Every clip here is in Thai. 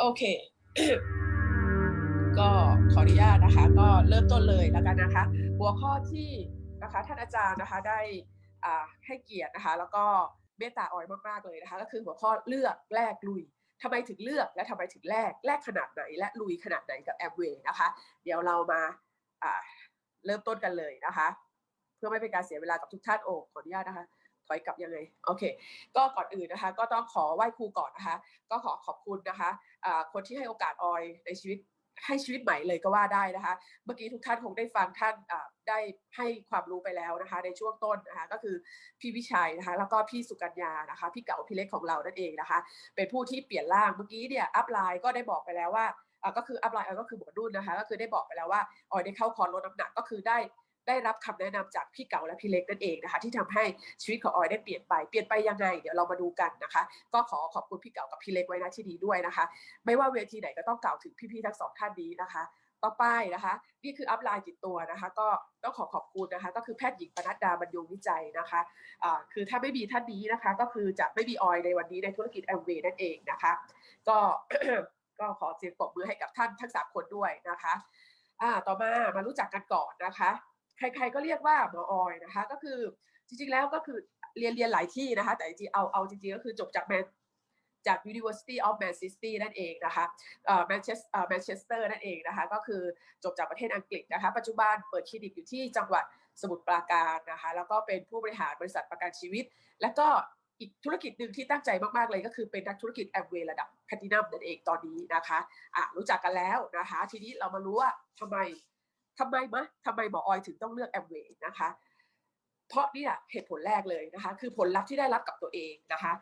โอเค ก็ขออนุญาตนะคะ ก็เริ่มต้นเลยแล้วกันนะคะ หัวข้อที่นะคะท่านอาจารย์นะคะได้ให้เกียรตินะคะ แล้วก็เมตตาออยมากๆเลยนะคะ ก็คือหัวข้อเลือกแลกลุยทำไมถึงเลือกและทำไมถึงแลกแลกขนาดไหน และลุยขนาดไหนกับแอมเวย์นะคะ เดี๋ยวเรามาอ่าเริ่มต้นกันเลยนะคะ เพื่อไม่เป็นการเสียเวลากับทุกท่านโอ้ขออนุญาตนะคะ ถอยกลับยังไงโอเค ก็ก่อนอื่นนะคะ ก็ต้องขอไหว้ครูก่อนนะคะ ก็ขอขอบคุณนะคะอ่าคนที่ให้โอกาสออยในชีวิตให้ชีวิตใหม่เลยก็ว่าได้นะคะ เมื่อกี้ทุกท่านคงได้ฟังท่านได้ให้ความรู้ไปแล้วนะคะ ในช่วงต้นนะคะก็คือพี่วิชัยนะคะ แล้วก็พี่สุกัญญานะคะ พี่เก๋าพี่เล็กของเรานั่นเองนะคะ เป็นผู้ที่เปลี่ยนร่างเมื่อกี้เนี่ยอัพไลน์ก็ได้บอกไปแล้วว่าอ่าก็คืออัพไลน์ก็คือหมอนุ่นนะคะ ก็คือได้บอกไปแล้วว่าออยได้เข้าคอร์สลดน้ำหนักก็คือได้ ได้รับคำแนะนำจากพี่เก๋าและพี่เล็กนั่นเองนะคะที่ทำให้ชีวิตของออยได้เปลี่ยนไปเปลี่ยนไปยังไง เดี๋ยวเรามาดูกันนะคะ ก็ขอขอบคุณพี่เก๋ากับพี่เล็กไว้นะที่ดีด้วยนะคะ ไม่ว่าเวทีไหนก็ต้องกล่าวถึงพี่ๆทั้งสองท่านนี้นะคะต่อไปนะคะ นี่คืออัพไลน์จิตตัวนะคะ ก็ต้องขอขอบคุณนะคะ ก็คือแพทย์หญิงปนัดดาบรรยงวิจัยนะคะอ่าคือถ้าไม่มีท่านนี้นะคะ ก็คือจะไม่มีออยในวันนี้ในธุรกิจแอมเวย์นั่นเองนะคะ ก็ก็ขอเสียงปรบมือให้กับท่านทั้งสามคนด้วยนะคะ อ่าต่อมามารู้จักกันก่อนนะคะ ใครๆก็เรียกว่าหมอออยนะคะ ก็คือจริงๆแล้วก็คือเรียนเรียนหลายที่นะคะ แต่จริงๆเอาเอาจริงๆก็คือจบจากแมนจาก University of Manchester นั่นเองนะคะเอ่อ Manchester เอ่อ Manchester นั่นเองนะคะ ก็คือจบจากประเทศอังกฤษนะคะ ปัจจุบันเปิดคลินิกอยู่ที่จังหวัดสมุทรปราการนะคะ แล้วก็เป็นผู้บริหารบริษัทประกันชีวิต และก็อีกธุรกิจหนึ่งที่ตั้งใจมาก ๆ เลยก็คือเป็นนักธุรกิจแอมเวย์ระดับแพลตินัมนั่นเองตอนนี้นะคะอะรู้จักกันแล้วนะคะ ทีนี้เรามารู้ว่าทำไม ทำไมมะทำไมหมอออยถึงต้องเลือกแอมเวย์นะคะ เพราะนี่แหละเหตุผลแรกเลยนะคะ คือผลลัพธ์ที่ได้รับกับตัวเองนะคะ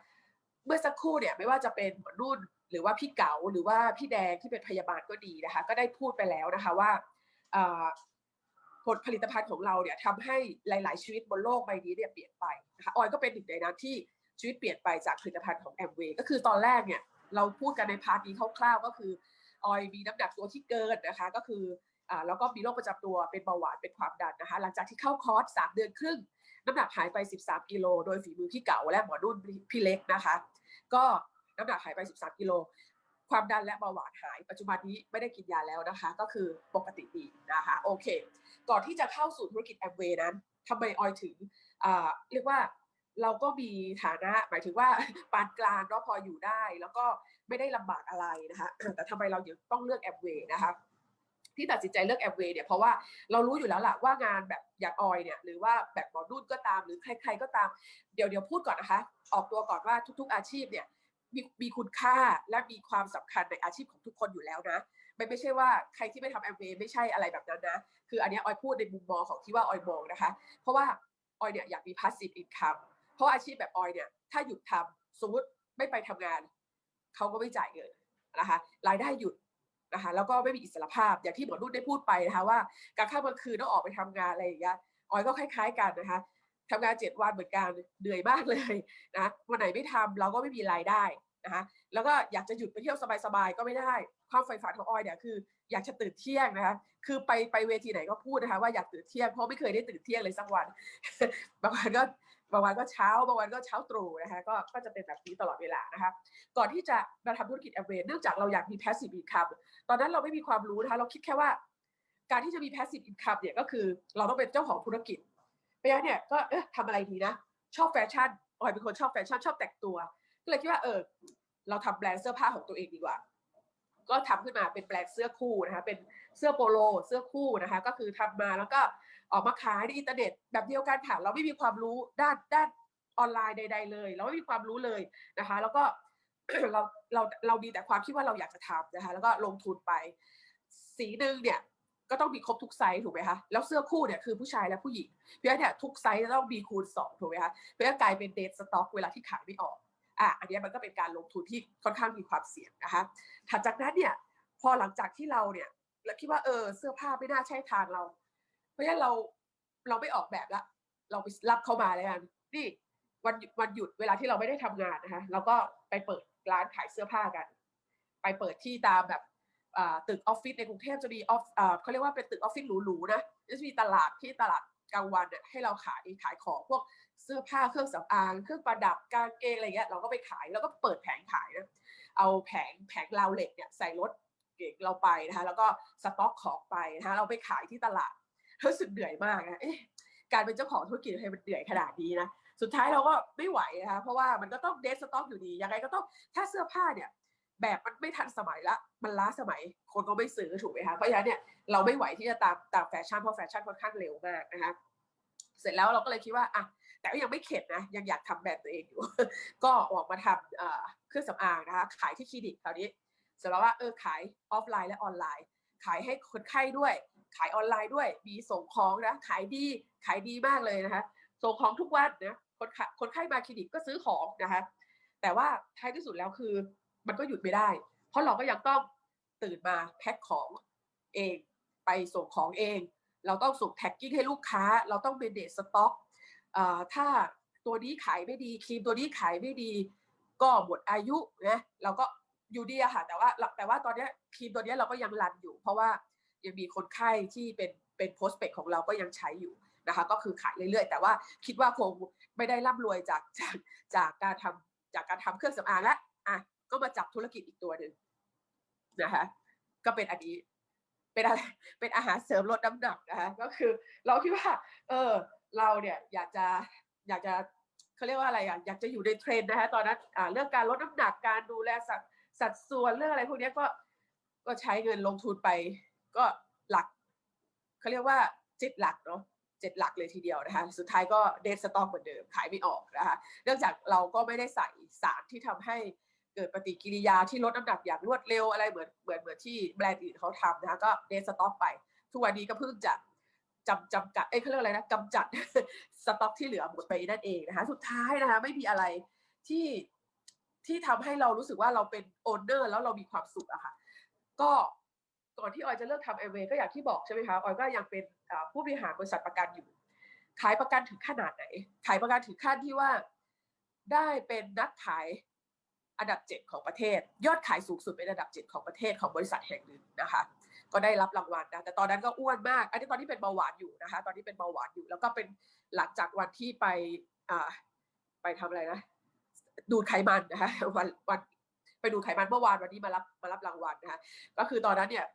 เมื่อสักครู่เนี่ยไม่ว่าจะเป็นหมอนุ่นหรือว่าพี่เก๋าหรือว่าพี่แดงที่เป็นพยาบาลก็ดีนะคะ ก็ได้พูดไปแล้วนะคะว่าผลผลิตภัณฑ์ของเราเนี่ยทำให้หลาย ๆ ชีวิตบนโลกใบนี้เนี่ยเปลี่ยนไปนะคะออยก็เป็นหนึ่งในนั้นที่ชีวิตเปลี่ยนไปจากผลิตภัณฑ์ของแอมเวย์ก็คือตอนแรกเนี่ยเราพูดกันในพาร์ทนี้คร่าว ๆ ก็คือออยมีน้ำหนักตัวที่เกินนะคะ ก็คือ แล้วก็มีโรคประจำตัวเป็นเบาหวานเป็นความดันนะคะ หลังจากที่เข้าคอร์ส3เดือนครึ่ง น้ำหนักหายไป 13 กิโลโดยฝีมือพี่เก๋าและหมอนุ่นพี่เล็กนะคะ ก็น้ำหนักหายไป 13 กิโลความดันและเบาหวานหาย ปัจจุบันนี้ไม่ได้กินยาแล้วนะคะ ก็คือปกติดีนะคะโอเค ก่อนที่จะเข้าสู่ธุรกิจแอมเวย์นั้นทำไมออยถึงเรียกว่าเราก็มีฐานะหมายถึงว่าปานกลางเนาะพออยู่ได้ แล้วก็ไม่ได้ลำบากอะไรนะคะแต่ทำไมเรายังต้องเลือกแอมเวย์นะคะ ที่ตัดสินใจเลือกแอมเวย์เนี่ยเพราะว่าเรารู้อยู่แล้วล่ะว่างานแบบอย่างออยเนี่ยหรือว่าแบบหมอนุ่นก็ตามหรือใคร ๆก็ตามเดี๋ยวเดี๋ยวพูดก่อนนะคะ ออกตัวก่อนว่าทุก ๆ อาชีพเนี่ยมีมีคุณค่าและมีความสำคัญในอาชีพของทุกคนอยู่แล้วนะไม่ไม่ใช่ว่าใครที่ไม่ทำแอมเวย์ไม่ใช่อะไรแบบนั้นนะ คืออันเนี้ยออยพูดในมุมมองของที่ว่าออยมองนะคะ เพราะว่าออยเนี่ยอยากมี passive income เพราะอาชีพแบบออยเนี่ยถ้าหยุดทำสมมติไม่ไปทำงาน เขาก็ไม่จ่ายเงินนะคะ รายได้หยุด นะคะแล้วก็ไม่มีอิสรภาพอย่างที่หมอนุ่นได้พูดไปนะคะว่าการข้ามกลางคืนต้องออกไปทำงานอะไรอย่างเงี้ยออยก็คล้าย ๆ กันนะคะทำงานเจ็ดวันเหมือนกันเหนื่อยมากเลยนะวันไหนไม่ทำเราก็ไม่มีรายได้ นะคะแล้วก็อยากจะหยุดไปเที่ยวสบายๆก็ไม่ได้ความใฝ่ฝันของออยเนี่ยคืออยากจะตื่นเที่ยงนะคะคือไปไปเวทีไหนก็พูดนะคะว่าอยากตื่นเที่ยงเพราะไม่เคยได้ตื่นเที่ยงเลยสักวันบางวันก็บางวันก็เช้าบางวันก็เช้าตรู่นะคะก็ก็จะเป็นแบบนี้ตลอดเวลานะคะก่อนที่จะมาทำธุรกิจแอมเวย์เนื่องจากเราอยากมี passive income ตอนนั้นเราไม่มีความรู้นะคะเราคิดแค่ว่า การที่จะมี passive income เนี่ยก็คือ เราต้องเป็นเจ้าของธุรกิจเพราะฉะนั้นเนี่ยก็เอ๊ะทำอะไรดีนะ ชอบแฟชั่นออยเป็นคนชอบแฟชั่นชอบแต่งตัว ก็เลยคิดว่าเออเราทำแบรนด์เสื้อผ้าของตัวเองดีกว่า ก็ทำขึ้นมาเป็นแบรนด์เสื้อคู่นะคะ เป็นเสื้อโปโล เสื้อคู่นะคะ ก็คือทำมาแล้วก็ออกมาขายในอินเทอร์เน็ตแบบเดียวกันค่ะ เราไม่มีความรู้ด้านด้านออนไลน์ใด ๆ เลย เราไม่มีความรู้เลยนะคะ แล้วก็เราเราเรามีแต่ความคิดว่าเราอยากจะทำนะคะ แล้วก็ลงทุนไป สีหนึ่งเนี่ยก็ต้องมีครบทุกไซส์ถูกไหมคะ แล้วเสื้อคู่เนี่ยคือผู้ชายและผู้หญิง เพราะฉะนั้นเนี่ยทุกไซส์จะต้องมีคูณสองถูกไหมคะ เพราะฉะนั้นกลายเป็นเดทสต็อกเวลาที่ขายไม่ออก อะอันนี้มันก็เป็นการลงทุนที่ค่อนข้างมีความเสี่ยงนะคะถัดจากนั้นเนี่ยพอหลังจากที่เราเนี่ยเราคิดว่าเออเสื้อผ้าไม่น่าใช่ทางเรา เพราะฉะนั้นเราเราไม่ออกแบบละเราไปรับเข้ามาเลยกันนี่วันหยุดวันหยุดเวลาที่เราไม่ได้ทำงานนะคะเราก็ไปเปิดร้านขายเสื้อผ้ากัน ไปเปิดที่ตามแบบอ่าตึกออฟฟิศในกรุงเทพจะมีออฟเขาเรียกว่าเป็นตึกออฟฟิศหรูๆนะจะมีตลาดที่ตลาด กลางวันเนี่ยให้เราขายขายของพวกเสื้อผ้าเครื่องสำอางเครื่องประดับกางเกงอะไรเงี้ยเราก็ไปขายแล้วก็เปิดแผงขายนะเอาแผงแผงราวเหล็กเนี่ยใส่รถเก๋งเราไปนะคะแล้วก็สต็อกของไปนะคะเราไปขายที่ตลาดรู้สึกเหนื่อยมากนะเอ๊ะการเป็นเจ้าของธุรกิจทำไมมันเหนื่อยขนาดนี้นะสุดท้ายเราก็ไม่ไหวนะคะเพราะว่ามันก็ต้องเดสต็อกอยู่ดียังไงก็ต้องถ้าเสื้อผ้าเนี่ย แบบมันไม่ทันสมัยละ มันล้าสมัย คนก็ไม่ซื้อถูกไหมคะ เพราะฉะนั้นเนี่ยเราไม่ไหวที่จะตามตามแฟชั่นเพราะแฟชั่นค่อนข้างเร็วมากนะคะ เสร็จแล้วเราก็เลยคิดว่าอะแต่ก็ยังไม่เข็ดนะ ยังอยากทำแบรนด์ตัวเองอยู่ ก็ออกมาทำเครื่องสำอางนะคะ ขายที่คลินิกคราวนี้ เสร็จแล้วว่าเออขายออฟไลน์และออนไลน์ ขายให้คนไข้ด้วย ขายออนไลน์ด้วย มีส่งของนะ ขายดี ขายดีมากเลยนะคะ ส่งของทุกวันนะ คนขคนไข้มาคลินิกก็ซื้อของนะคะ แต่ว่าท้ายที่สุดแล้วคือ มันก็หยุดไม่ได้ เพราะเราก็ยังต้องตื่นมาแพ็คของเองไปส่งของเอง เราต้องส่งแท็กกิ้งให้ลูกค้า เราต้องเมนเดสต็อกถ้าตัวนี้ขายไม่ดีครีมตัวนี้ขายไม่ดี ก็หมดอายุนะเราก็อยู่ดีอะค่ะแต่ว่าแต่ว่าตอนนี้ครีมตัวนี้เราก็ยังรันอยู่ เพราะว่ายังมีคนไข้ที่เป็นเป็นโพสเปกของเราก็ยังใช้อยู่นะคะก็คือขายเรื่อยๆ แต่ว่าคิดว่าคงไม่ได้ร่ำรวยจากจากจากการทำจากการทำเครื่องสำอางล้วอะ ก็มาจับธุรกิจอีกตัวหนึ่งนะคะก็เป็นอันนี้เป็นอะไรเป็นอาหารเสริมลดน้ำหนักนะคะก็คือเราคิดว่า เออ เราเนี่ยอยากจะอยากจะเขาเรียกว่าอะไรอะอยากจะอยู่ในเทรนนะคะตอนนั้นอ่าเรื่องการลดน้ำหนักการดูแลสัดสัดส่วนเรื่องอะไรพวกนี้ก็ก็ใช้เงินลงทุนไป ก็หลักเขาเรียกว่าเจ็ดหลักเนาะเจ็ดหลักเลยทีเดียวนะคะสุดท้ายก็เดทสต็อกเหมือนเดิมขายไม่ออกนะคะเนื่องจากเราก็ไม่ได้ใส่สารที่ทำให้ เกิดปฏิกิริยาที่ลดน้ำหนักอย่างรวดเร็วอะไรเหมือนเหมือนเหมือนที่แบรนด์อื่นเขาทำนะคะก็เดสต็อกไป ทุกวันนี้ก็เพิ่งจะจำจำกัดเอ้ยเขาเรียกอะไรนะกำจัดสต็อกที่เหลือหมดไปนั่นเองนะคะ สุดท้ายนะคะไม่มีอะไรที่ที่ทำให้เรารู้สึกว่าเราเป็นโอนเนอร์แล้วเรามีความสุขอะค่ะ ก็ก่อนที่ออยจะเลิกทำเอเวก็อย่างที่บอกใช่ไหมคะออยก็ยังเป็นผู้บริหารบริษัทประกันอยู่ ขายประกันถึงขนาดไหน ขายประกันถึงขั้นที่ว่าได้เป็นนักขาย อันดับเจ็ดของประเทศ ยอดขายสูงสุดเป็นอันดับเจ็ดของประเทศของบริษัทแห่งหนึ่งนะคะ ก็ได้รับรางวัลนะแต่ตอนนั้นก็อ้วนมาก อันนี้ตอนที่เป็นเบาหวานอยู่นะคะ ตอนนี้เป็นเบาหวานอยู่ แล้วก็เป็นหลังจากวันที่ไปอ่าไปทำอะไรนะดูดไขมันนะคะวันวันไปดูไขมันเมื่อวานวันนี้มารับมารับรางวัลนะคะก็คือตอนนั้นเนี่ย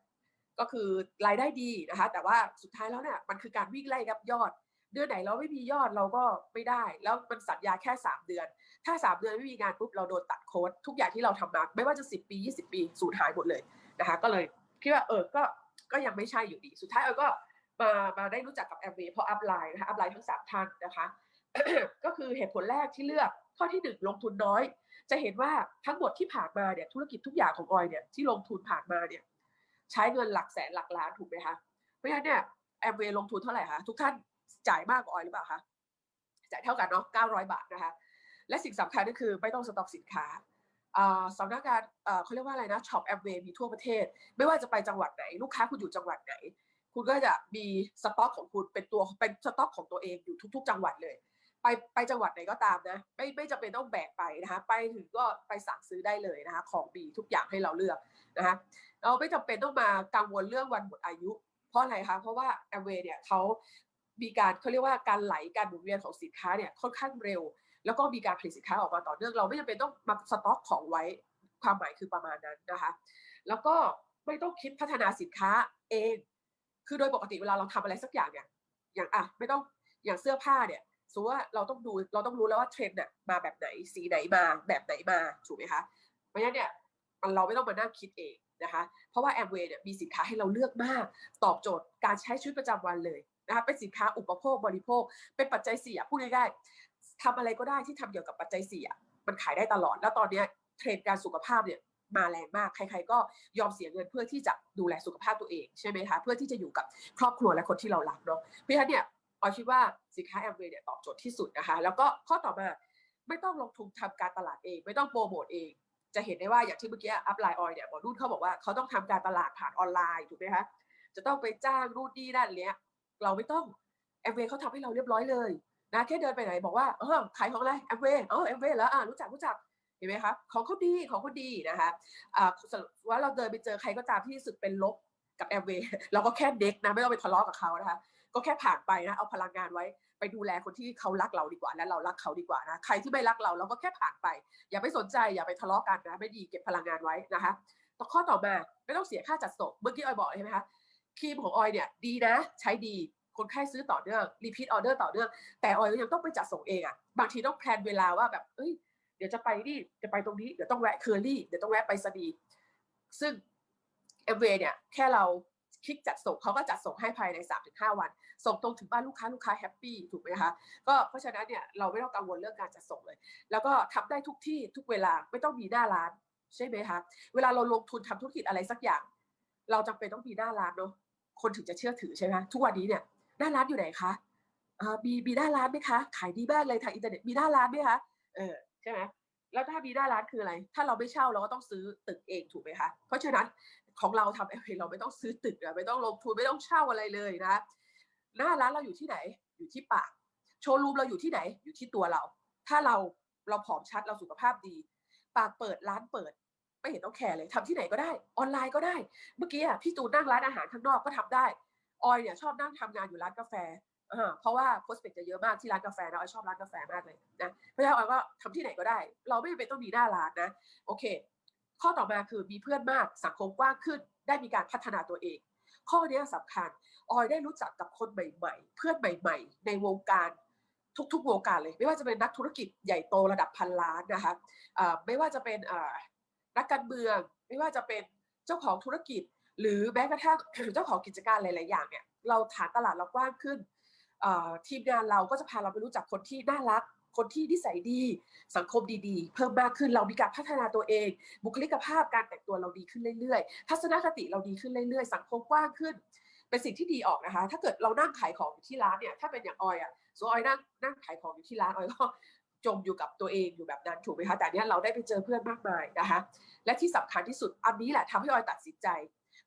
ก็คือรายได้ดีนะคะ แต่ว่าสุดท้ายแล้วเนี่ยมันคือการวิ่งไล่กับยอด เดือนไหนเราไม่มียอดเราก็ไม่ได้ แล้วมันสัญญาแค่ 3 เดือน ถ้า 3 เดือนไม่มีงานปุ๊บเราโดนตัดโค้ดทุกอย่างที่เราทำมาไม่ว่าจะ 10 ปี 20 ปีสูญหายหมดเลยนะคะก็เลยคิดว่าเออก็ก็ยังไม่ใช่อยู่ดี สุดท้ายเออก็มามาได้รู้จักกับแอมเวย์เพราะอัพไลน์นะคะอัพไลน์ทั้งสามท่านนะคะก็คือเหตุผลแรกที่เลือกข้อที่หนึ่งลงทุนน้อย จะเห็นว่าทั้งหมดที่ผ่านมาเนี่ยธุรกิจทุกอย่างของออยเนี่ยที่ลงทุนผ่านมาเนี่ยใช้เงินหลักแสนหลักล้านถูกไหมคะเพราะฉะนั้นเนี่ยแอมเวลงทุนเท่าไหร่คะทุกท่าน จ่ายมากกว่าออยหรือเปล่าคะจ่ายเท่ากันเนาะ900 บาทนะคะและสิ่งสำคัญก็คือไม่ต้องสต็อกสินค้าสำนักงานเขาเรียกว่าอะไรนะช็อปแอมเวย์มีทั่วประเทศ ไม่ว่าจะไปจังหวัดไหน ลูกค้าคุณอยู่จังหวัดไหน คุณก็จะมีสต็อกของคุณเป็นตัวเป็นสต็อกของตัวเองอยู่ทุก ๆ จังหวัดเลย ไปไปจังหวัดไหนก็ตามนะ ไม่ไม่จำเป็นต้องแบกไปนะคะไปถึงก็ไปสั่งซื้อได้เลยนะคะของดีทุกอย่างให้เราเลือกนะคะเราไม่จำเป็นต้องมากังวลเรื่องวันหมดอายุ เพราะอะไรคะเพราะว่าแอมเวย์เนี่ยเขา มีการเขาเรียกว่าการไหลการหมุนเวียนของสินค้าเนี่ยค่อนข้างเร็ว แล้วก็มีการผลิตสินค้าออกมาต่อเนื่องเราไม่จำเป็นต้องมาสต็อกของไว้ความหมายคือประมาณนั้นนะคะ แล้วก็ไม่ต้องคิดพัฒนาสินค้าเอง คือโดยปกติเวลาเราทำอะไรสักอย่างเนี่ยอย่างอะไม่ต้องอย่างเสื้อผ้าเนี่ยสมมติว่าเราต้องดูเราต้องรู้แล้วว่าเทรนด์น่ะมาแบบไหนสีไหนมาแบบไหนมาถูกไหมคะเพราะฉะนั้นเนี่ยเราไม่ต้องมานั่งคิดเองนะคะ เพราะว่าแอมเวย์เนี่ยมีสินค้าให้เราเลือกมาก ตอบโจทย์การใช้ชีวิตประจำวันเลย นะคะเป็นสินค้าอุปโภคบริโภค เป็นปัจจัยสี่พูดง่ายๆทำอะไรก็ได้ที่ทำเกี่ยวกับปัจจัยสี่มันขายได้ตลอด แล้วตอนนี้เทรนด์การสุขภาพเนี่ยมาแรงมาก ใคร ๆ ก็ยอมเสียเงินเพื่อที่จะดูแลสุขภาพตัวเองใช่ไหมคะเพื่อที่จะอยู่กับครอบครัวและคนที่เรารักเนาะเพราะฉะนั้นเนี่ยออยคิดว่าสินค้าแอมเวย์เนี่ยตอบโจทย์ที่สุดนะคะ แล้วก็ข้อต่อมาไม่ต้องลงทุนทำการตลาดเอง ไม่ต้องโปรโมทเอง จะเห็นได้ว่าอย่างที่เมื่อกี้อัพไลน์ออยเนี่ยหมอนุ่นเขาบอกว่าเขาต้องทำการตลาดผ่านออนไลน์ถูกไหมคะจะต้องไปจ้างนู่นนี่นั่นเนี้ย เราไม่ต้องแอมเวย์เขาทำให้เราเรียบร้อยเลยนะแค่เดินไปไหนบอกว่าเออขายของอะไรแอมเวย์เออแอมเวย์แล้วอ่ารู้จักรู้จักเห็นไหมคะของเขาดีของเขาดีนะคะอ่าว่าเราเดินไปเจอใครก็ตามที่สึกเป็นลบกับแอมเวย์เราก็แค่เด็กนะไม่ต้องไปทะเลาะกับเขานะคะก็แค่ผ่านไปนะเอาพลังงานไว้ไปดูแลคนที่เขารักเราดีกว่าและเรารักเขาดีกว่านะใครที่ไม่รักเราเราก็แค่ผ่านไป อย่าไปสนใจอย่าไปทะเลาะกันนะไม่ดีเก็บพลังงานไว้นะคะต่อข้อต่อมาไม่ต้องเสียค่าจัดส่งเมื่อกี้ออยบอกใช่ไหมคะ ครีมของออยเนี่ยดีนะ ใช้ดีคนไข้ซื้อต่อเนื่องรีพีทออเดอร์ต่อเนื่อง แต่ออยก็ยังต้องไปจัดส่งเองอะ่ะบางทีต้องแพลนเวลาว่าแบบเอ้ยเดี๋ยวจะไปนี่จะไปตรงนี้เดี๋ยวต้องแวะเคอรี่เดี๋ยวต้องแวะไปสนีซึ่งเอเวเนี่ยแค่เราคลิกจัดส่งเขาก็จัดส่งให้ภายใน 3-5 วัน ส่งตรงถึงบ้านลูกค้าลูกค้าแฮปปี้ถูกไหมคะก็เพราะฉะนั้นเนี่ยเราไม่ต้องกังวลเรื่องการจัดส่งเลย แล้วก็ทำได้ทุกที่ทุกเวลาไม่ต้องมีหน้าร้าน ใช่ไหมคะเวลาเราลงทุนทำธุรกิจอะไรสักอย่าง เราจำเป็นต้องมีหน้าร้านเนาะ คนถึงจะเชื่อถือใช่ไหมทุกวันนี้เนี่ยหน้าร้านอยู่ไหนคะมีมีหน้าร้านไหมคะขายดีมากเลยทางอินเทอร์เน็ตมีหน้าร้านไหมคะเออใช่ไหมแล้วถ้ามีหน้าร้านคืออะไร ถ้าเราไม่เช่าเราก็ต้องซื้อตึกเองถูกไหมคะเพราะฉะนั้นของเราทำเองเราไม่ต้องซื้อตึกไม่ต้องลงทุนไม่ต้องเช่าอะไรเลยนะหน้าร้านเราอยู่ที่ไหนอยู่ที่ปากโชว์รูมเราอยู่ที่ไหนอยู่ที่ตัวเรา ถ้าเราเราผอมชัดเราสุขภาพดี ปากเปิดร้านเปิด ไม่เห็นต้องแคร์เลยทำที่ไหนก็ได้ ออนไลน์ก็ได้ เมื่อกี้อะพี่ตูนนั่งร้านอาหารข้างนอกก็ทำได้ออยเนี่ยชอบนั่งทำงานอยู่ร้านกาแฟเพราะว่าโพสเปกจะเยอะมากที่ร้านกาแฟนะออยชอบร้านกาแฟมากเลยนะเพราะฉะนั้นออยก็ทำที่ไหนก็ได้ เราไม่จำเป็นต้องมีหน้าร้านนะ โอเค ข้อต่อมาคือมีเพื่อนมากสังคมกว้างขึ้นได้มีการพัฒนาตัวเอง ข้อนี้สำคัญ ออยได้รู้จักกับคนใหม่ ๆ เพื่อนใหม่ ๆ ในวงการทุกๆวงการเลย ไม่ว่าจะเป็นนักธุรกิจใหญ่โตระดับพันล้านนะคะไม่ว่าจะเป็นอ นักการเมืองไม่ว่าจะเป็นเจ้าของธุรกิจ หรือแม้กระทั่งเจ้าของกิจการหลาย ๆ อย่างเนี่ยเราฐานตลาดเรากว้างขึ้นทีมงานเราก็จะพาเราไปรู้จักคนที่น่ารัก คนที่นิสัยดี สังคมดีๆ เพิ่มมากขึ้นเรามีการพัฒนาตัวเอง บุคลิกภาพการแต่งตัวเราดีขึ้นเรื่อยๆ ทัศนคติเราดีขึ้นเรื่อยๆ สังคมกว้างขึ้น เป็นสิ่งที่ดีออกนะคะ ถ้าเกิดเรานั่งขายของอยู่ที่ร้านเนี่ยถ้าเป็นอย่างออยอะส่วนออยนั่งนั่งขายของอยู่ที่ร้านออยก็ จมอยู่กับตัวเองอยู่แบบนั้นถูกไหมคะแต่เนี้ยเราได้ไปเจอเพื่อนมากมายนะคะและที่สำคัญที่สุดอันนี้แหละทำให้ออยตัดสินใจ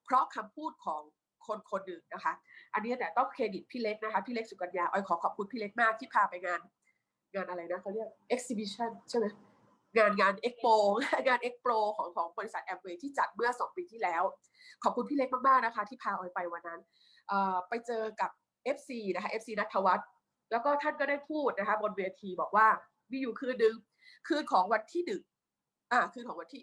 เพราะคำพูดของคนคนหนึ่งนะคะ อันนี้แต่ต้องเครดิตพี่เล็กนะคะพี่เล็กสุกัญญาออยขอขอบคุณพี่เล็กมากที่พาไปงาน งานอะไรนะเขาเรียก exhibition ใช่ไหมงานงาน expo งาน expo ของของบริษัทแอมเวย์ที่จัดเมื่อ 2 ปีที่แล้ว ขอบคุณพี่เล็กมาก ๆ นะคะ ที่พาออยไปวันนั้น ไปเจอกับ FC นะคะ FC นัทวัฒน์แล้วก็ท่านก็ได้พูดนะคะบนเวทีบอกว่า มีอยู่คืนนึงคืนของวันที่หนึ่งอ่าคืนของวันที่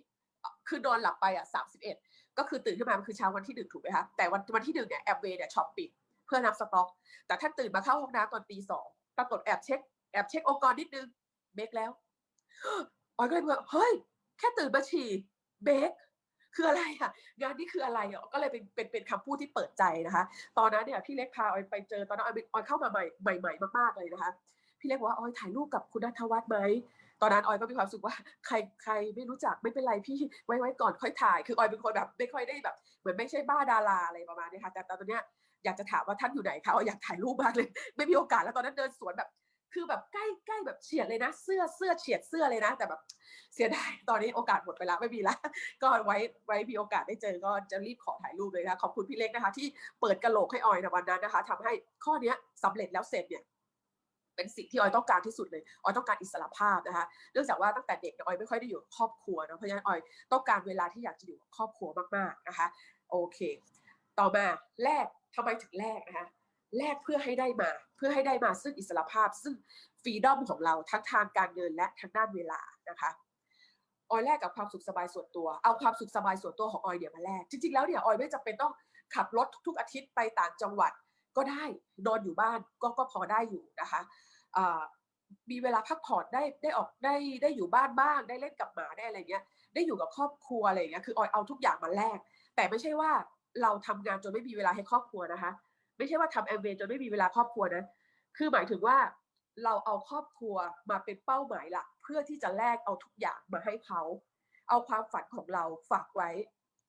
คือนอนหลับไปอะสามสิบเอ็ดก็คือตื่นขึ้นมามันคือเช้าวันที่หนึ่งถูกไหมคะแต่วันวันที่หนึ่งเนี่ยแอมเวเนี่ยช็อปปิดเพื่อนับสต็อก แต่ท่านตื่นมาเข้าห้องน้ำตอนตีสองปรากฏแอบเช็คแอบเช็คองค์กรนิดนึงเบรกแล้วออยก็เลยบอกเฮ้ย แค่ตื่นมาฉี่เบรกคืออะไรอะงานนี้คืออะไรอะก็เลยเป็นเป็นเป็นคำพูดที่เปิดใจนะคะ ตอนนั้นเนี่ยพี่เล็กพาออยไปเจอตอนนั้นออยออยเข้ามาใหม่ใหม่ ๆ มากๆเลยนะคะ พี่เล็กบอกว่าออยถ่ายรูปกับคุณนัทวัฒน์ไหมตอนนั้นออยก็มีความสึกว่าใครใครไม่รู้จักไม่เป็นไรพี่ไว้ไว้ก่อนค่อยถ่าย คือออยเป็นคนแบบไม่ค่อยได้แบบ เหมือนไม่ใช่บ้าดาราอะไรประมาณนี้ค่ะแต่ตอนเนี้ยอยากจะถามว่าท่านอยู่ไหนคะออยอยากถ่ายรูปมากเลย ไม่มีโอกาสแล้วตอนนั้นเดินสวนแบบ คือแบบใกล้ใกล้แบบเฉียดเลยนะ เสื้อเสื้อเฉียดเสื้อเลยนะ แต่แบบเสียดายตอนนี้โอกาสหมดไปแล้วไม่มีละก็ไว้ไว้มีโอกาสได้เจอก็จะรีบขอถ่ายรูปเลยนะขอบคุณพี่เล็กนะคะ ที่เปิดกระโหลกให้ออยในวันนั้นนะคะทำให้ข้อเนี้ยสำเร็จแล้วเสร็จเนี่ย เป็นสิ่งที่ออยต้องการที่สุดเลยออยต้องการอิสระภาพนะคะเนื่องจากว่าตั้งแต่เด็กเนี่ยออยไม่ค่อยได้อยู่กับครอบครัวเนอะเพราะฉะนั้นออยต้องการเวลาที่อยากจะอยู่กับครอบครัวมากๆนะคะโอเค ต่อมาแลกทำไมถึงแลกนะคะแลกเพื่อให้ได้มาเพื่อให้ได้มาซึ่งอิสระภาพ ซึ่งฟรีดอมของเราทั้งทางการเงินและทางด้านเวลานะคะออยแลกกับความสุขสบายส่วนตัว เอาความสุขสบายส่วนตัวของออยเนี่ยมาแลกจริงๆแล้วเนี่ยออยไม่จำเป็นต้องขับรถทุกๆอาทิตย์ไปต่างจังหวัด ก็ได้นอนอยู่บ้านก็ก็พอได้อยู่นะคะมีเวลาพักผ่อนได้ได้ออกได้ได้อยู่บ้านบ้างได้เล่นกับหมาได้อะไรเงี้ย ได้อยู่กับครอบครัวอะไรเงี้ยคือออยเอาทุกอย่างมาแลกแต่ไม่ใช่ว่าเราทำงานจนไม่มีเวลาให้ครอบครัวนะคะ ไม่ใช่ว่าทำแอมเวจนไม่มีเวลาครอบครัวนะคือหมายถึงว่าเราเอาครอบครัวมาเป็นเป้าหมายหลักเพื่อที่จะแลกเอาทุกอย่างมาให้เขา เอาความฝันของเราฝากไว้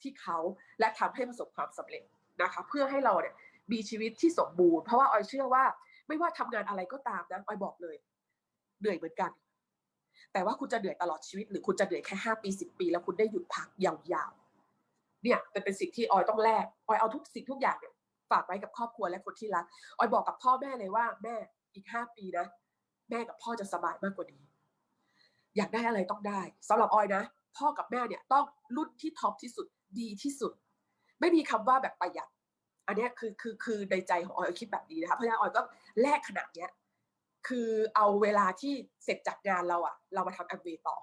ที่เขาและทำให้ประสบความสำเร็จนะคะ เพื่อให้เราเนี่ย มีชีวิตที่สมบูรณ์เพราะว่าออยเชื่อว่า ไม่ว่าทำงานอะไรก็ตามนะออยบอกเลย เหนื่อยเหมือนกัน แต่ว่าคุณจะเหนื่อยตลอดชีวิต หรือคุณจะเหนื่อยแค่ห้าปีสิบปี แล้วคุณได้หยุดพักยาวๆเนี่ยเป็นเป็นสิ่งที่ออยต้องแลกออยเอาทุกสิ่งทุกอย่างเนี่ยฝากไว้กับครอบครัวและคนที่รักออยบอกกับพ่อแม่เลยว่าแม่อีกห้าปีนะแม่กับพ่อจะสบายมากกว่านี้ อยากได้อะไรต้องได้สำหรับออยนะ พ่อกับแม่เนี่ยต้องรุ่นที่ท็อปที่สุดดีที่สุด ไม่มีคำว่าแบบประหยัด อันนี้คือคือคือในใจของออยคิดแบบนี้นะคะเพราะฉะนั้นออยก็แลกขนาดเนี้ยคือเอาเวลาที่เสร็จจากงานเราอะเรามาทำแอมเวย์ต่อ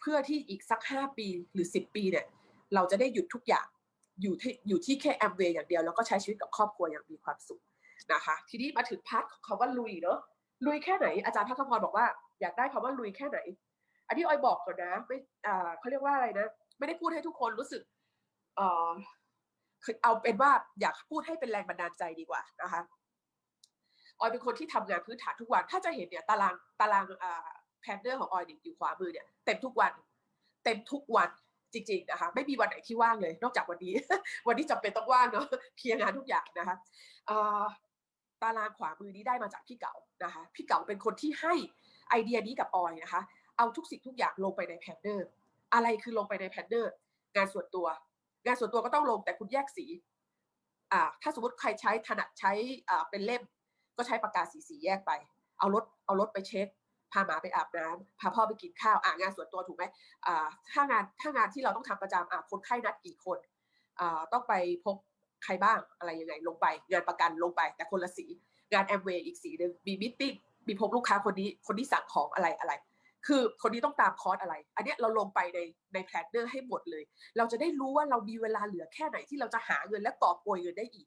เพื่อที่อีกสักห้าปีหรือสิบปีเนี่ยเราจะได้หยุดทุกอย่างอยู่ที่อยู่ที่แค่แอมเวย์อย่างเดียวแล้วก็ใช้ชีวิตกับครอบครัวอย่างมีความสุขนะคะ ทีนี้มาถึงพาร์ทของคำว่าลุยเนาะลุยแค่ไหนอาจารย์พักพรบอกว่าอยากได้คำว่าลุยแค่ไหน อันนี้ออยบอกก่อนนะไม่อ่าเขาเรียกว่าอะไรนะ ไม่ได้พูดให้ทุกคนรู้สึกเออคือ เอาเป็นว่าอยากพูดให้เป็นแรงบันดาลใจดีกว่านะคะออยเป็นคนที่ทำงานพื้นฐานทุกวัน ถ้าจะเห็นเนี่ยตารางตารางอ่าแพนเนอร์ของออยอยู่ขวามือเนี่ยเต็มทุกวัน เต็มทุกวันจริงๆนะคะไม่มีวันไหนที่ว่างเลย นอกจากวันนี้ วันนี้จำเป็นต้องว่างเนาะเคลียร์งานทุกอย่างนะคะตารางขวามือนี้ได้มาจากพี่เก๋านะคะ พี่เก๋าเป็นคนที่ให้ไอเดียนี้กับออยนะคะ เอาทุกสิ่งทุกอย่างลงไปในแพนเนอร์ อะไรคือลงไปในแพนเนอร์ งานส่วนตัว งานส่วนตัวก็ต้องลงแต่คุณแยกสีอ่าถ้าสมมติใครใช้ถนัดใช้อ่าเป็นเล่ม ก็ใช้ปากกาสีสีแยกไป เอารถเอารถไปเช็คพาหมาไปอาบน้ำพาพ่อไปกินข้าวอ่างานส่วนตัวถูกไหมอ่าถ้างานถ้างานที่เราต้องทำประจำอ่าคนไข้นัดกี่คนอ่าต้องไปพบใครบ้างอะไรยังไงลงไป งานประกันลงไป แต่คนละสี งานแอมเวย์อีกสีหนึ่งมีมิทติ้งมีพบลูกค้าคนนี้คนที่สั่งของอะไรอะไร คือคนนี้ต้องตามคอร์สอะไร อันเนี้ยเราลงไปในในแพลนเนอร์ให้หมดเลย เราจะได้รู้ว่าเรามีเวลาเหลือแค่ไหนที่เราจะหาเงินและกอบโกยเงินได้อีก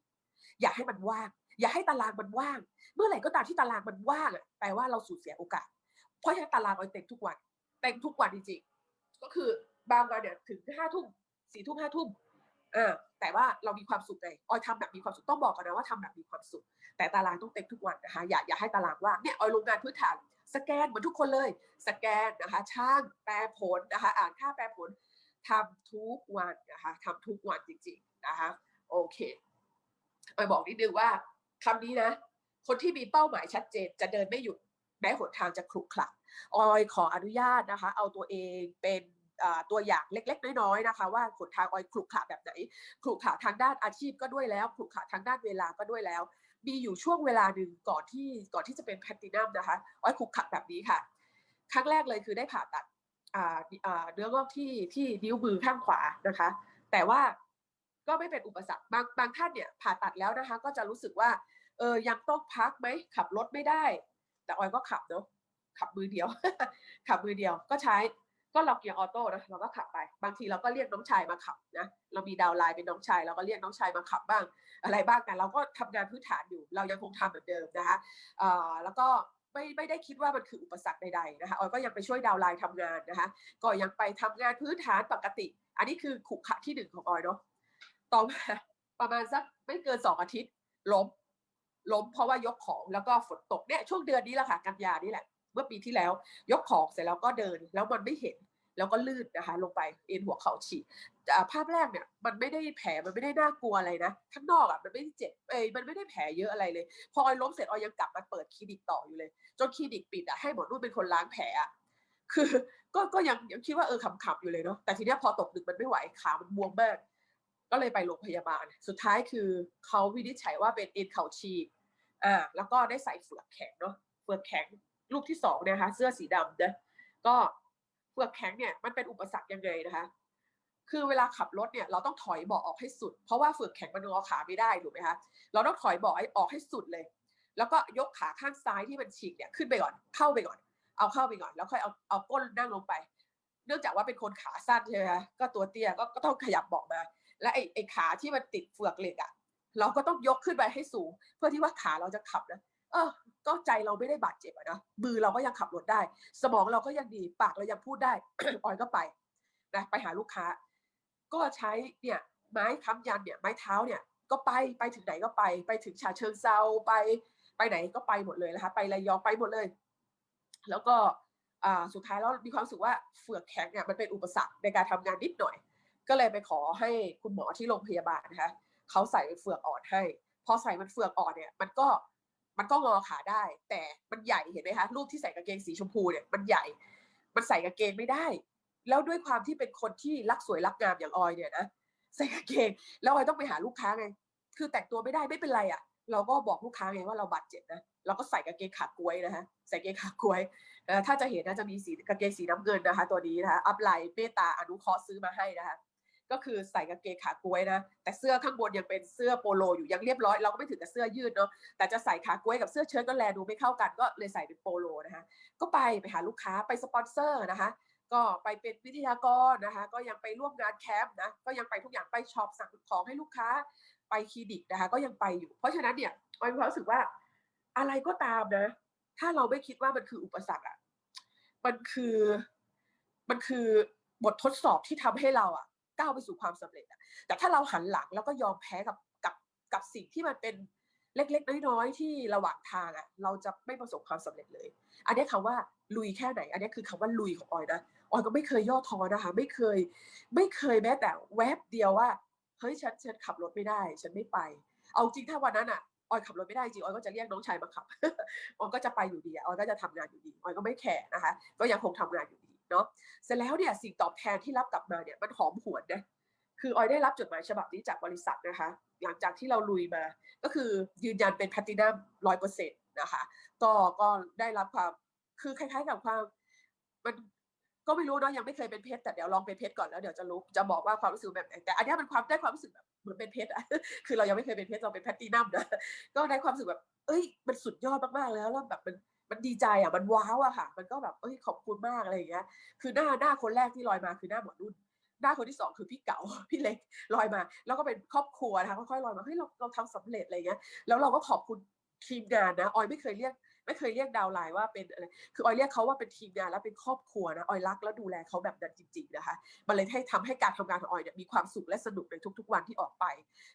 อย่าให้มันว่าง อย่าให้ตารางมันว่าง เมื่อไหร่ก็ตามที่ตารางมันว่างอะแปลว่าเราสูญเสียโอกาส เพราะฉะนั้นตารางเราเต็มทุกวันเต็มทุกวันจริงๆก็คือบางวันเนี่ยถึงห้าทุ่มสี่ทุ่มห้าทุ่มเออแต่ว่าเรามีความสุขไงออยทำแบบมีความสุขต้องบอกกันนะว่าทำแบบมีความสุข แต่ตารางต้องเต็มทุกวันนะคะอย่าอย่าให้ตารางว่างเนี่ยออยลงงานพื้นฐาน สแกนเหมือนทุกคนเลย สแกนนะคะช่างแปลผลนะคะอ่านค่าแปลผลทำทุกวันนะคะทำทุกวันจริงๆนะคะโอเคไปบอกนิดนึงว่าคำนี้นะ คนที่มีเป้าหมายชัดเจนจะเดินไม่หยุดแม้หนทางจะขรุขระออยขออนุญาตนะคะ เอาตัวเองเป็นตัวอย่างเล็ก ๆ น้อยๆนะคะ ว่าหนทางออยขรุขระแบบไหนขรุขระทางด้านอาชีพก็ด้วยแล้วขรุขระทางด้านเวลาก็ด้วยแล้ว มีอยู่ช่วงเวลาหนึ่งก่อนที่ก่อนที่จะเป็นแพลตินัมนะคะอ้อยขุกขระแบบนี้ค่ะ ครั้งแรกเลยคือได้ผ่าตัดเนื้องอกที่ที่นิ้วมือข้างขวานะคะ แต่ว่าก็ไม่เป็นอุปสรรคบางบางท่านเนี่ยผ่าตัดแล้วนะคะ ก็จะรู้สึกว่าเออยังต้องพักไหมขับรถไม่ได้ แต่ออยก็ขับเนาะขับมือเดียว ขับมือเดียวก็ใช้ก็เราเกียร์ออโต้นะเราก็ขับไป บางทีเราก็เรียกน้องชายมาขับนะเรามีดาวไลน์เป็นน้องชายเราก็เรียกน้องชายมาขับบ้าง อะไรบ้างกันเราก็ทำงานพื้นฐานอยู่ เรายังคงทำเหมือนเดิมนะคะแล้วก็ไม่ไม่ได้คิดว่ามันคืออุปสรรคใดๆนะคะออยก็ยังไปช่วยดาวไลน์ทำงานนะคะ ก็ยังไปทำงานพื้นฐานปกติ อันนี้คือขุขะที่หนึ่งของออยเนาะต่อมาประมาณสักไม่เกินสองอาทิตย์ล้มล้มเพราะว่ายกของแล้วก็ฝนตกเนี่ยช่วงเดือนนี้แหละค่ะกันยานี่แหละ เมื่อปีที่แล้วยกของเสร็จแล้วก็เดินแล้วมันไม่เห็น แล้วก็ลื่นนะคะ ลงไปเอ็นหัวเข่าฉีกภาพแรกเนี่ยมันไม่ได้แผลมันไม่ได้น่ากลัวอะไรนะข้างนอกอะมันไม่ได้เจ็บเอ้ยมันไม่ได้แผลเยอะอะไรเลย พอออยล้มเสร็จออยยังกลับมาเปิดคลินิกต่ออยู่เลย จนคลินิกปิดอะให้หมอนุ่นเป็นคนล้างแผลอะคือก็ก็ยังยังคิดว่าเออขำๆอยู่เลยเนาะแต่ทีนี้พอตกดึกมันไม่ไหวขามันบวมมากก็เลยไปโรงพยาบาล สุดท้ายคือเขาวินิจฉัยว่าเป็นเอ็นเข่าฉีกอ่าแล้วก็ได้ใส่เฟือกแข็งเนาะเฟือกแข็งลูกที่สองนะคะ เสื้อสีดำนะก็ เฟือกแข็งเนี่ยมันเป็นอุปสรรคยังไงนะคะคือเวลาขับรถเนี่ยเราต้องถอยเบาะออกให้สุด เพราะว่าเฟือกแข็งมันงอขาไม่ได้ถูกไหมคะเราต้องถอยเบาะออกให้สุดเลย แล้วก็ยกขาข้างซ้ายที่มันฉีกเนี่ยขึ้นไปก่อนเข้าไปก่อน เอาเข้าไปก่อน แล้วค่อยเอาเอาก้นนั่งลงไป เนื่องจากว่าเป็นคนขาสั้นใช่ไหมคะก็ตัวเตี้ยก็ก็ต้องขยับเบาะมา และไอ้ไอ้ขาที่มันติดเฟือกเหล็กอะเราก็ต้องยกขึ้นไปให้สูง เพื่อที่ว่าขาเราจะขับนะ เออก็ใจเราไม่ได้บาดเจ็บอะนะมือเราก็ยังขับรถได้ สมองเราก็ยังดีปากเรายังพูดได้ ออยก็ไปนะไปหาลูกค้า ก็ใช้เนี่ยไม้ค้ำยันเนี่ยไม้เท้าเนี่ยก็ไปไปถึงไหนก็ไป ไปถึงชาเชิงเซาไปไปไหนก็ไปหมดเลยนะคะไประยองไปหมดเลย แล้วก็อ่าสุดท้ายแล้วมีความรู้สึกว่าเฟือกแข็งเนี่ยมันเป็นอุปสรรคในการทำงานนิดหน่อย ก็เลยไปขอให้คุณหมอที่โรงพยาบาลนะคะเขาใส่เฟือกอ่อนให้ พอใส่มันเฟือกอ่อนเนี่ย มันก็ มันก็งอขาได้ แต่มันใหญ่เห็นไหมคะรูปที่ใส่กางเกงสีชมพูเนี่ยมันใหญ่ มันใส่กางเกงไม่ได้ แล้วด้วยความที่เป็นคนที่รักสวยรักงามอย่างออยเนี่ยนะใส่กางเกงแล้วออยต้องไปหาลูกค้าไงคือแต่งตัวไม่ได้ไม่เป็นไรอะ่ะ เราก็บอกลูกค้าไงว่าเราบาดเจ็บนะเราก็ใส่กางเกงขากล้วยนะฮะใส่กางเกงขากล้วยถ้าจะเห็นนะจะมีสีกางเกงสีน้ำเงินนะคะ ตัวนี้นะคะอัพไลน์เมตตาอนุเคราะห์ซื้อมาให้นะคะ ก็คือใส่กางเกงขากล้วยนะ แต่เสื้อข้างบนยังเป็นเสื้อโปโลอยู่ยังเรียบร้อย เราก็ไม่ถึงกับเสื้อยืดเนาะแต่จะใส่ขากล้วยกับเสื้อเชิ้ตก็แลดูไม่เข้ากันก็เลยใส่เป็นโปโลนะคะก็ไปไปหาลูกค้าไปสปอนเซอร์นะคะก็ไปเป็นวิทยากรนะคะก็ยังไปร่วมงานแคมป์นะก็ยังไปทุกอย่างไปช็อปสั่งของให้ลูกค้าไปคลินิกนะคะก็ยังไปอยู่ เพราะฉะนั้นเนี่ยออยมีความรู้สึกว่าอะไรก็ตามนะ ถ้าเราไม่คิดว่ามันคืออุปสรรคอะมันคือมันคือบททดสอบที่ทำให้เราอะ ก้าวไปสู่ความสำเร็จอะแต่ถ้าเราหันหลังแล้วก็ยอมแพ้กับกับกับสิ่งที่มันเป็นเล็กๆน้อยๆที่ระหว่างทางอะเราจะไม่ประสบความสำเร็จเลย อันนี้คำว่าลุยแค่ไหน อันนี้คือคำว่าลุยของออยนะออยก็ไม่เคยย่อท้อนะคะ ไม่เคย ไม่เคยแม้แต่แวบเดียวว่าเฮ้ยฉันฉันขับรถไม่ได้ ฉันไม่ไป เอาจริงถ้าวันนั้นอะออยขับรถไม่ได้จริงออยก็จะเรียกน้องชายมาขับออยก็จะไปอยู่ดีอะออยก็จะทำงานอยู่ดีออยก็ไม่แคร์นะคะ ก็ยังคงทำงานอยู่ดี เนาะเสร็จแล้วเนี่ยสิ่งตอบแทนที่รับกลับมาเนี่ยมันหอมหวนนะคือออยได้รับจดหมายฉบับนี้จากบริษัทนะคะ หลังจากที่เราลุยมา ก็คือยืนยันเป็นแพลตินัมร้อยเปอร์เซ็นต์นะคะก็ก็ได้รับความคือคล้ายๆกับความมันก็ไม่รู้เนาะยังไม่เคยเป็นเพชรแต่เดี๋ยวลองเป็นเพชรก่อนแล้วเดี๋ยวจะรู้จะบอกว่าความรู้สึกแบบไหนแต่อันนี้มันความได้ความรู้สึกแบบเหมือนเป็นเพชรอะคือเรายังไม่เคยเป็นเพชรเราเป็นแพตตินัมนะก็ได้ความรู้สึกแบบ เอ้ย มันสุดยอดมากๆแล้วแล้วแบบมัน มันดีใจอะมันว้าวอะค่ะ มันก็แบบเอ้ยขอบคุณมากอะไรอย่างเงี้ย คือหน้าหน้าคนแรกที่ลอยมาคือหน้าหมอนุ่นหน้าคนที่สองคือพี่เก๋าพี่เล็กลอยมา แล้วก็เป็นครอบครัวนะคะค่อยๆลอยมาเฮ้ยเราเราทำสำเร็จอะไรเงี้ยแล้วเราก็ขอบคุณทีมงานนะออยไม่เคยเรียก ไม่เคยเรียกดาวไลน์ว่าเป็นอะไรคือออยเรียกเขาว่าเป็นทีมงานและเป็นครอบครัวนะออยรักและดูแลเขาแบบนั้นจริงๆนะคะมันเลยให้ทำให้การทำงานของออยเนี่ยมีความสุขและสนุกในทุก ๆ วันที่ออกไป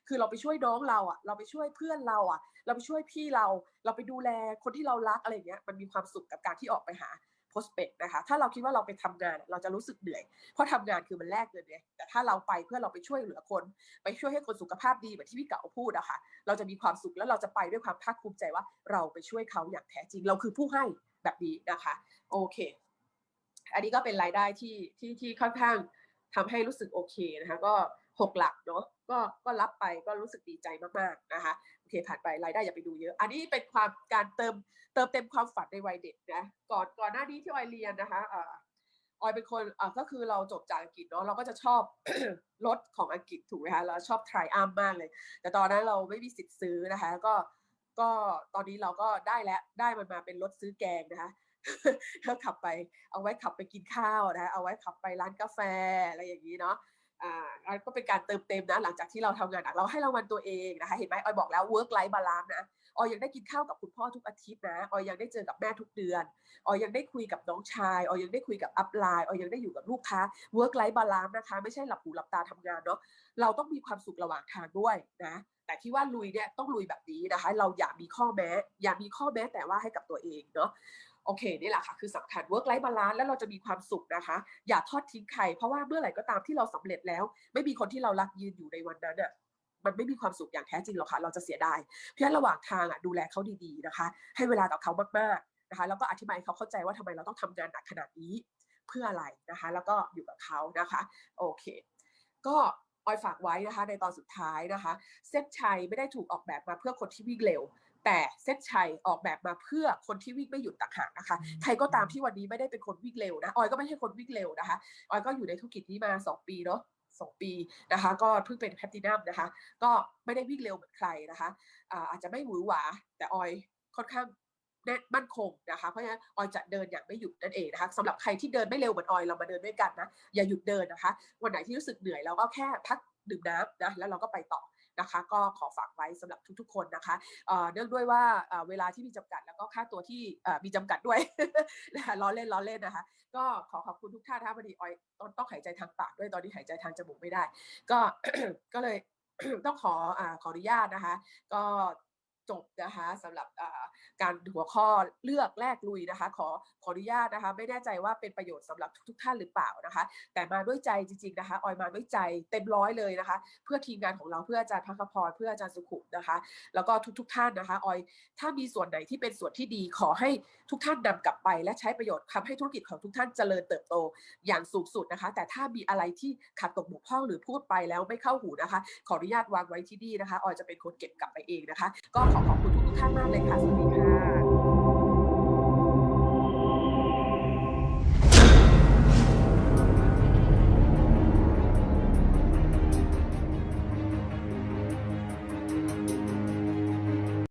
คือเราไปช่วยน้องเราอะเราไปช่วยเพื่อนเราอะ เราไปช่วยพี่เรา เราไปดูแลคนที่เรารักอะไรเงี้ยมันมีความสุขกับการที่ออกไปหา prospect นะคะ ถ้าเราคิดว่าเราไปทำงานเราจะรู้สึกเหนื่อย เพราะทำงานคือมันแลกเงินไงแต่ถ้าเราไปเพื่อเราไปช่วยเหลือคน ไปช่วยให้คนสุขภาพดีเหมือนที่พี่เก๋าพูดอะค่ะ เราจะมีความสุขแล้วเราจะไปด้วยความภาคภูมิใจว่าเราไปช่วยเขาอย่างแท้จริง เราคือผู้ให้แบบนี้นะคะ โอเค อันนี้ก็เป็นรายได้ที่ที่ที่ค่อนข้างทำให้รู้สึกโอเคนะคะ ก็หกหลักเนาะก็ก็รับไปก็รู้สึกดีใจมากๆนะคะ ผ่านไปรายได้อย่าไปดูเยอะ อันนี้เป็นความการเติมเติมเต็มความฝันในวัยเด็กนะก่อนก่อนหน้านี้ที่ออยเรียนนะคะออยเป็นคนอ่าก็คือเราจบจากอังกฤษเนาะเราก็จะชอบรถของอังกฤษถูกไหมคะเราชอบ t r i อัมมากเลย แต่ตอนนั้นเราไม่มีสิทธิ์ซื้อนะคะ ก็ก็ตอนนี้เราก็ได้แล้วได้มันมาเป็นรถซื้อแกงนะคะแล้วขับไปเอาไว้ขับไปกินข้าวนะเอาไว้ขับไปร้านกาแฟอะไรอย่างนี้เนาะ อ่าอันก็เป็นการเติมเต็มนะหลังจากที่เราทำงานหนักเราให้รางวัลตัวเองนะคะเห็นไหมออยบอกแล้ว work life balance นะออยยังได้กินข้าวกับคุณพ่อทุกอาทิตย์นะออยยังได้เจอกับแม่ทุกเดือนออยยังได้คุยกับน้องชายออยยังได้คุยกับอัพไลน์ออยยังได้อยู่กับลูกค้า work life balance นะคะไม่ใช่หลับหูหลับตาทำงานเนาะเราต้องมีความสุขระหว่างทางด้วยนะแต่ที่ว่าลุยเนี่ยต้องลุยแบบนี้นะคะ เราอย่ามีข้อแม้ อย่ามีข้อแม้แต่ว่าให้กับตัวเองเนาะ โอเคนี่แหละค่ะคือสำคัญ work life balance แล้วเราจะมีความสุขนะคะ อย่าทอดทิ้งใคร เพราะว่าเมื่อไหร่ก็ตามที่เราสำเร็จแล้ว ไม่มีคนที่เรารักยืนอยู่ในวันนั้นอะมันไม่มีความสุขอย่างแท้จริงหรอกค่ะ เราจะเสียดาย เพราะฉะนั้นระหว่างทางอะดูแลเขาดีๆนะคะ ให้เวลากับเขามากๆนะคะ แล้วก็อธิบายเขาเข้าใจว่าทำไมเราต้องทำงานหนักขนาดนี้เพื่ออะไรนะคะ แล้วก็อยู่กับเขานะคะ โอเค ก็ออยฝากไว้นะคะ ในตอนสุดท้ายนะคะ เส้นชัยไม่ได้ถูกออกแบบมาเพื่อคนที่วิ่งเร็ว แต่เส้นชัยออกแบบมาเพื่อคนที่วิ่งไม่หยุดต่างหากนะคะใครก็ตามที่วันนี้ไม่ได้เป็นคนวิ่งเร็วนะออยก็ไม่ใช่คนวิ่งเร็วนะคะออยก็อยู่ในธุรกิจนี้มา 2 ปีเนาะสองปีนะคะ ก็เพิ่งเป็นแพลตินัมนะคะ ก็ไม่ได้วิ่งเร็วเหมือนใครนะคะอ่าอาจจะไม่หวือหวา แต่ออยค่อนข้างแน่นมั่นคงนะคะเพราะฉะนั้นออยจะเดินอย่างไม่หยุดนั่นเองนะคะสำหรับใครที่เดินไม่เร็วเหมือนออยเรามาเดินด้วยกันนะอย่าหยุดเดินนะคะ วันไหนที่รู้สึกเหนื่อยเราก็แค่พักดื่มน้ำนะแล้วเราก็ไปต่อ นะคะ ก็ขอฝากไว้สำหรับทุกๆ คนนะคะเอ่อเนื่องด้วยว่าเวลาที่มีจำกัดแล้วก็ค่าตัวที่มีจำกัดด้วยล้อเล่นล้อเล่นนะคะ ก็ขอขอบคุณทุกท่านนะคะพอดีออยต้องต้องหายใจทางปากด้วยตอนนี้หายใจทางจมูกไม่ได้ ก็ก็เลยต้องขออขออนุญาตนะคะ ก็ จบนะคะสำหรับการหัวข้อเลือกแลกลุยนะคะ ขอขออนุญาตนะคะ ไม่แน่ใจว่าเป็นประโยชน์สำหรับทุกๆท่านหรือเปล่านะคะ แต่มาด้วยใจจริงๆนะคะออยมาด้วยใจเต็มร้อยเลยนะคะ เพื่อทีมงานของเราเพื่ออาจารย์พักพรเพื่ออาจารย์สุขุมนะคะ แล้วก็ทุกๆท่านนะคะออยถ้ามีส่วนไหนที่เป็นส่วนที่ดีขอให้ทุกท่านนำกลับไป และใช้ประโยชน์ทำให้ธุรกิจของทุกท่านเจริญเติบโตอย่างสูงสุดนะคะ แต่ถ้ามีอะไรที่ขาดตกบกพร่องหรือพูดไปแล้วไม่เข้าหูนะคะ ขออนุญาตวางไว้ที่นี่นะคะออยจะเป็นคนเก็บกลับไปเองนะคะ ก็ขอขอบคุณทุกท่านมากเลยค่ะ สวัสดีค่ะ